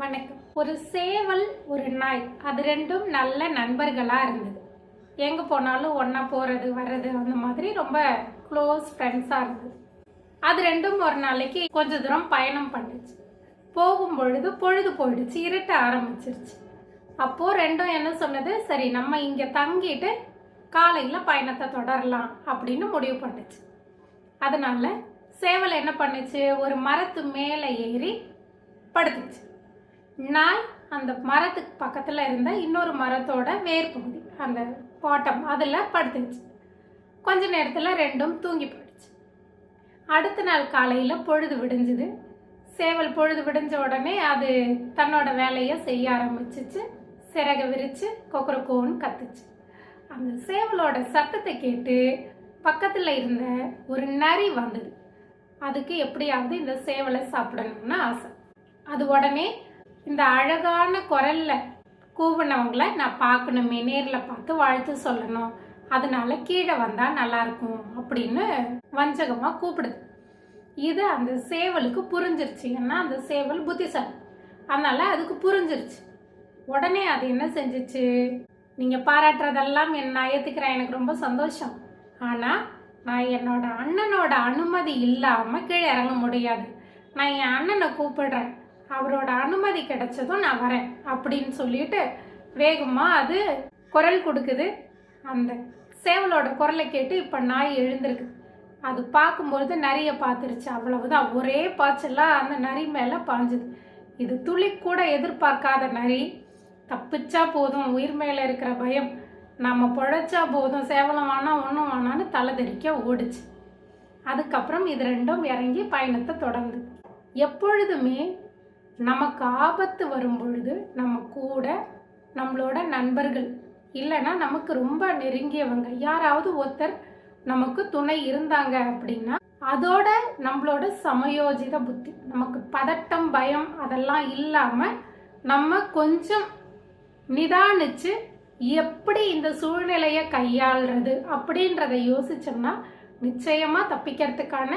வணக்கம். ஒரு சேவல் ஒரு நாய் அது ரெண்டும் நல்ல நண்பர்களாக இருந்தது. எங்கே போனாலும் ஒன்றா போகிறது வர்றது அந்த மாதிரி ரொம்ப க்ளோஸ் ஃப்ரெண்ட்ஸாக இருந்தது. அது ரெண்டும் ஒரு நாளைக்கு கொஞ்ச தூரம் பயணம் பண்ணுச்சு. போகும் பொழுது பொழுது போயிடுச்சு இருட்ட ஆரம்பிச்சிருச்சு. அப்போது ரெண்டும் என்ன சொன்னது? சரி நம்ம இங்கே தங்கிட்டு காலையில் பயணத்தை தொடரலாம் அப்படின்னு முடிவு பண்ணுச்சு. அதனால சேவல் என்ன பண்ணுச்சு? ஒரு மரத்து மேலே ஏறி படுத்துச்சு. நாய் அந்த மரத்துக்கு பக்கத்தில் இருந்த இன்னொரு மரத்தோட வேர் பகுதி அந்த பாட்டம் அதில் படுத்துச்சு. கொஞ்ச நேரத்தில் ரெண்டும் தூங்கி போயிடுச்சு. அடுத்த நாள் காலையில் பொழுது விடிஞ்சுது. சேவல் பொழுது விடிஞ்ச உடனே அது தன்னோட வேலையை செய்ய ஆரம்பிச்சிச்சு. சிறக விரித்து கொக்கரக்கோன்னு கத்துச்சு. அந்த சேவலோட சத்தத்தை கேட்டு பக்கத்தில் இருந்த ஒரு நரி வந்தது. அதுக்கு எப்படியாவது இந்த சேவலை சாப்பிடணும்னு ஆசை. அது உடனே இந்த அழகான குரல்ல கூவினவங்கள நான் பார்க்கணுமே நேரில் பார்த்து வாழ்த்து சொல்லணும். அதனால கீழே வந்தால் நல்லா இருக்கும் அப்படின்னு வஞ்சகமாக கூப்பிடுது. இது அந்த சேவலுக்கு புரிஞ்சிருச்சு. ஏன்னா அந்த சேவல் புத்திசாலி. அதனால அதுக்கு புரிஞ்சிருச்சு. உடனே அது என்ன செஞ்சிச்சு? நீங்கள் பாராட்டுறதெல்லாம் என் நான் ஏற்றுக்கிறேன் எனக்கு ரொம்ப சந்தோஷம். ஆனால் நான் என்னோட அண்ணனோட அனுமதி இல்லாமல் கீழே இறங்க முடியாது. நான் என் அண்ணனை கூப்பிடுறேன். அவரோட அனுமதி கிடைச்சதும் நான் வரேன் அப்படின்னு சொல்லிட்டு வேகமாக அது குரல் கொடுக்குது. அந்த சேவலோட குரலை கேட்டு இப்போ நாய் எழுந்திருக்கு. அது பார்க்கும்பொழுது நிறைய பார்த்துருச்சு. அவ்வளவுதான். ஒரே பாய்ச்சலாக அந்த நரி மேலே பாஞ்சுது. இது துளி கூட எதிர்பார்க்காத நரி. தப்பிச்சா போதும். உயிர் மேலே இருக்கிற பயம். நம்ம பொழைச்சா போதும். சேவலம் வேணா ஒன்றும் வேணான்னு தலைதெறிக்க ஓடுச்சு. அதுக்கப்புறம் இது ரெண்டும் இறங்கி பயணத்தை தொடர்ந்து எப்பொழுதுமே நமக்கு ஆபத்து வரும் பொழுது நம்ம கூட நம்மளோட நண்பர்கள் இல்லைன்னா நமக்கு ரொம்ப நெருங்கியவங்க யாராவது ஒருத்தர் நமக்கு துணை இருந்தாங்க அப்படின்னா அதோட நம்மளோட சமயோஜித புத்தி நமக்கு பதட்டம் பயம் அதெல்லாம் இல்லாமல் நம்ம கொஞ்சம் நிதானிச்சு எப்படி இந்த சூழ்நிலையை கையாளுறது அப்படின்றத யோசிச்சோம்னா நிச்சயமா தப்பிக்கிறதுக்கான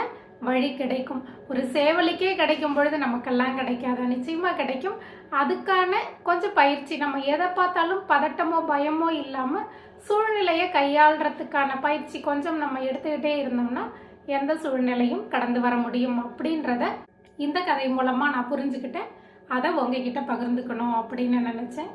வழி கிடைக்கும். ஒரு சேவலுக்கே கிடைக்கும் பொழுது நமக்கெல்லாம் கிடைக்காது. நிச்சயமாக கிடைக்கும். அதுக்கான கொஞ்சம் பயிற்சி. நம்ம எதை பார்த்தாலும் பதட்டமோ பயமோ இல்லாமல் சூழ்நிலையை கையாளுறதுக்கான பயிற்சி கொஞ்சம் நம்ம எடுத்துக்கிட்டே இருந்தோம்னா எந்த சூழ்நிலையும் கடந்து வர முடியும் அப்படின்றத இந்த கதை மூலமாக நான் புரிஞ்சுக்கிட்டேன். அதை உங்ககிட்ட பகிர்ந்துக்கணும் அப்படின்னு நினச்சேன்.